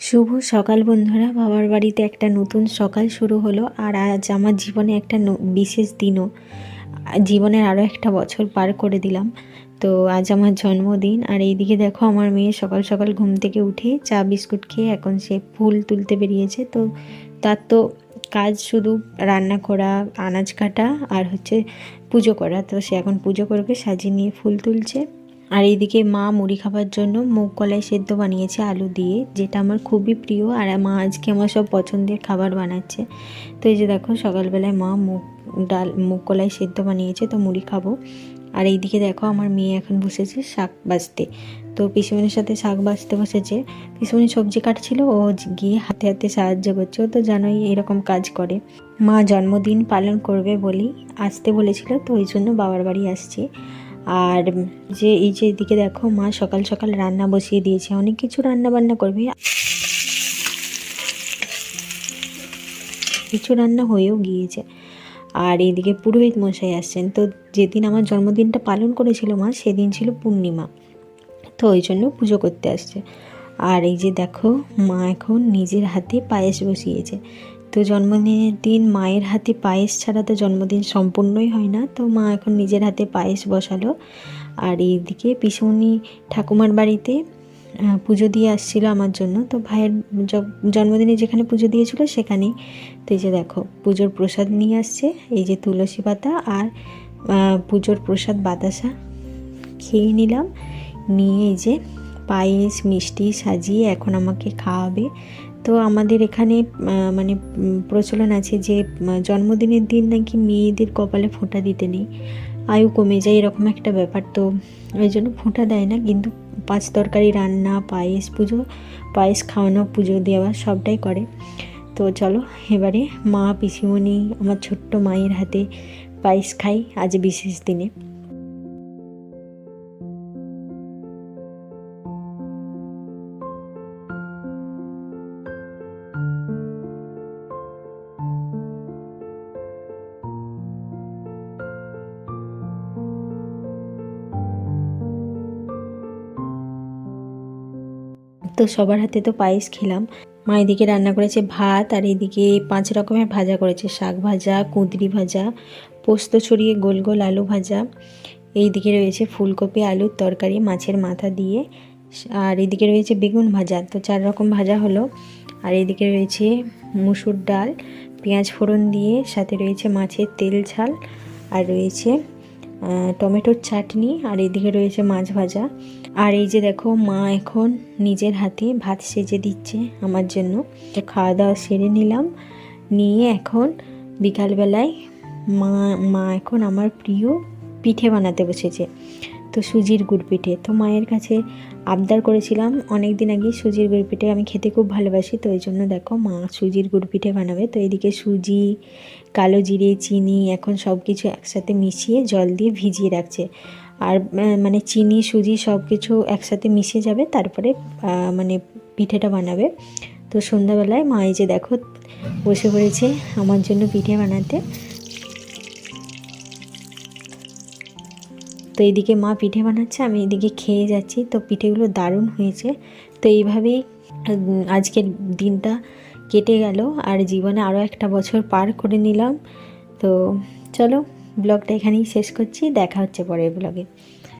শুভ সকাল বন্ধুরা। বাবার বাড়িতে একটা নতুন সকাল শুরু হলো আর আজ আমার জীবনে একটা বিশেষ দিনও। জীবনের আরও একটা বছর পার করে দিলাম। তো আজ আমার জন্মদিন আর এইদিকে দেখো আমার মেয়ে সকাল সকাল ঘুম থেকে উঠে চা বিস্কুট খেয়ে এখন সে ফুল তুলতে বেরিয়েছে। তো তার তো কাজ শুধু রান্না করা, আনাজ কাটা আর হচ্ছে পুজো করা। তো সে এখন পুজো করবে, সাজিয়ে নিয়ে ফুল তুলছে। আর এইদিকে মা মুড়ি খাবার জন্য মুগ কলাই সেদ্ধ বানিয়েছে আলু দিয়ে, যেটা আমার খুবই প্রিয়। আর মা আজকে আমার সব পছন্দের খাবার বানাচ্ছে। তো এই যে দেখো, সকালবেলায় মা মুগ ডাল, মুগ কলাই সেদ্ধ বানিয়েছে, তো মুড়ি খাব। আর এইদিকে দেখো, আমার মেয়ে এখন বসেছে শাক বাজতে তো পিসুমনির সাথে শাক বাজতে বসেছে। পিসুমনি সবজি কাটছিল, ও গিয়ে হাতে হাতে সাহায্য করছে। ও তো জানোই এরকম কাজ করে। মা জন্মদিন পালন করবে বলেই আসতে বলেছিল, তো ওই জন্য বাবার বাড়ি আসছে। আর যে এই যে এদিকে দেখো মা সকাল সকাল রান্না বসিয়ে দিয়েছে, অনেক কিছু রান্না বান্না করবে। কিছু রান্না হয়েও গিয়েছে। আর এইদিকে পুরোহিত মশাই আসছেন। তো যেদিন আমার জন্মদিনটা পালন করেছিল মা, সেদিন ছিল পূর্ণিমা। তো ওই জন্য পুজো করতে আসছে। আর এই যে দেখো, মা এখন নিজের হাতে পায়েস বসিয়েছে। তো জন্মদিনের দিন মায়ের হাতে পায়েস ছাড়া তো জন্মদিন সম্পূর্ণই হয় না। তো মা এখন নিজের হাতে পায়েস বসালো। আর এইদিকে পিসুমনি ঠাকুমার বাড়িতে পুজো দিয়ে আসছিল আমার জন্য। তো ভাইয়ের জন্মদিনে যেখানে পুজো দিয়েছিল সেখানেই তো এই যে দেখো, পুজোর প্রসাদ নিয়ে আসছে। এই যে তুলসী পাতা আর পুজোর প্রসাদ বাতাসা খেয়ে নিলাম। নিয়ে এই যে পায়েস, মিষ্টি সাজিয়ে এখন আমাকে খাওয়াবে। তো আমাদের এখানে মানে প্রচলন আছে যে জন্মদিনের দিন নাকি মেয়েদের কপালে ফোঁটা দিতে নেই। আয়ু কমে যায় এরকম একটা ব্যাপার। তো ওই জন্য ফোঁটা দেয় না, কিন্তু পাঁচ তরকারি, রান্না, পায়েস পুজো, পায়েস খাওয়ানো, পুজো দেওয়া সবটাই করে। তো চলো, এবারে মা, পিসিমণি, আমার ছোট্ট মায়ের হাতে পায়েস খাই আজ বিশেষ দিনে। তো সবার হাতে তো পায়েস খেলাম। মা এদিকে রান্না করেছে ভাত, আর এদিকে পাঁচ রকমের ভাজা করেছে। শাক ভাজা, কুঁদরি ভাজা, পোস্ত ছড়িয়ে গোল গোল আলু ভাজা। এইদিকে রয়েছে ফুলকপি, আলুর তরকারি, মাছের মাথা দিয়ে। আর এদিকে রয়েছে বেগুন ভাজা, তো চার রকম ভাজা হলো। আর এদিকে রয়েছে মুসুর ডাল, পেঁয়াজ ফোড়ন দিয়ে, সাথে রয়েছে মাছের তেল ঝাল, আর রয়েছে টমেটোর চাটনি আর এদিকে রয়েছে মাছ ভাজা। আর এই যে দেখো, মা এখন নিজের হাতে ভাত সেজে দিচ্ছে আমার জন্য। খাওয়া দাওয়া সেরে নিলাম। নিয়ে এখন বিকালবেলায় মা মা এখন আমার প্রিয় পিঠে বানাতে বসেছে। তো সুজির গুড় পিঠে। তো মায়ের কাছে আবদার করেছিলাম অনেক দিন আগে সুজির গুড় পিঠে। আমি খেতে খুব ভালোবাসি, তো ওই জন্য দেখো মা সুজির গুড় পিঠে বানাবে। তো এদিকে সুজি, কালো জিরে, চিনি, এখন সব কিছু একসাথে মিশিয়ে জল দিয়ে ভিজিয়ে রাখছে। আর মানে চিনি, সুজি সব কিছু একসাথে মিশে যাবে, তারপরে মানে পিঠেটা বানাবে। তো সন্ধ্যাবেলায় মা এই যে দেখো বসে পড়েছে আমার জন্য পিঠে বানাতে। তো এইদিকে মা পিঠে বানাচ্ছে, আমি এদিকে খেয়ে যাচ্ছি। তো পিঠেগুলো দারুণ হয়েছে। তো এইভাবেই আজকের দিনটা কেটে গেল আর জীবনে আরও একটা বছর পার করে নিলাম। তো চলো, ব্লগটা এখানেই শেষ করছি। দেখা হচ্ছে পরের ব্লগে।